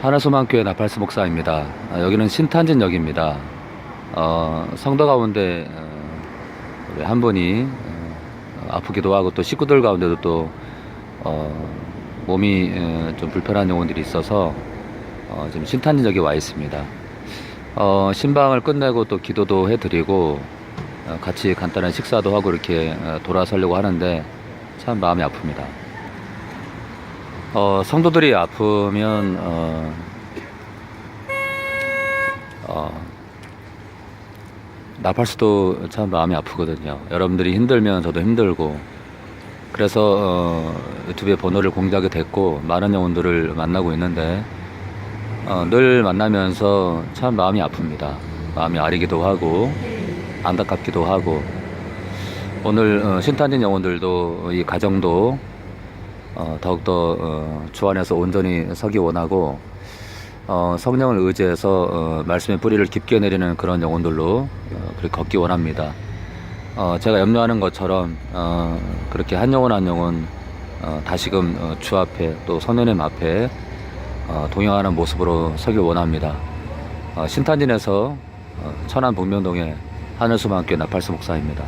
하나소망교회 나팔스 목사입니다. 아, 여기는 신탄진역입니다. 어, 성도 가운데 어, 한 분이 어, 아프기도 하고 또 식구들 가운데도 또 어, 몸이 어, 좀 불편한 영혼들이 있어서 어, 지금 신탄진역에 와 있습니다. 어, 신방을 끝내고 또 기도도 해드리고 어, 같이 간단한 식사도 하고 이렇게 어, 돌아서려고 하는데 참 마음이 아픕니다. 어, 성도들이 아프면 어, 어, 나팔수도 참 마음이 아프거든요. 여러분들이 힘들면 저도 힘들고 그래서 어, 유튜브에 번호를 공개하게 됐고 많은 영혼들을 만나고 있는데 어, 늘 만나면서 참 마음이 아픕니다. 마음이 아리기도 하고 안타깝기도 하고 오늘 어, 신탄진 영혼들도 이 가정도 어, 더욱더 어, 주 안에서 온전히 서기 원하고 어, 성령을 의지해서 어, 말씀의 뿌리를 깊게 내리는 그런 영혼들로 어, 그렇게 걷기 원합니다. 어, 제가 염려하는 것처럼 어, 그렇게 한 영혼 한 영혼 어, 다시금 어, 주 앞에 또 선녀님 앞에 어, 동행하는 모습으로 서길 원합니다. 어, 신탄진에서 어, 천안 복면동의 하늘수만교회 나팔수 목사입니다.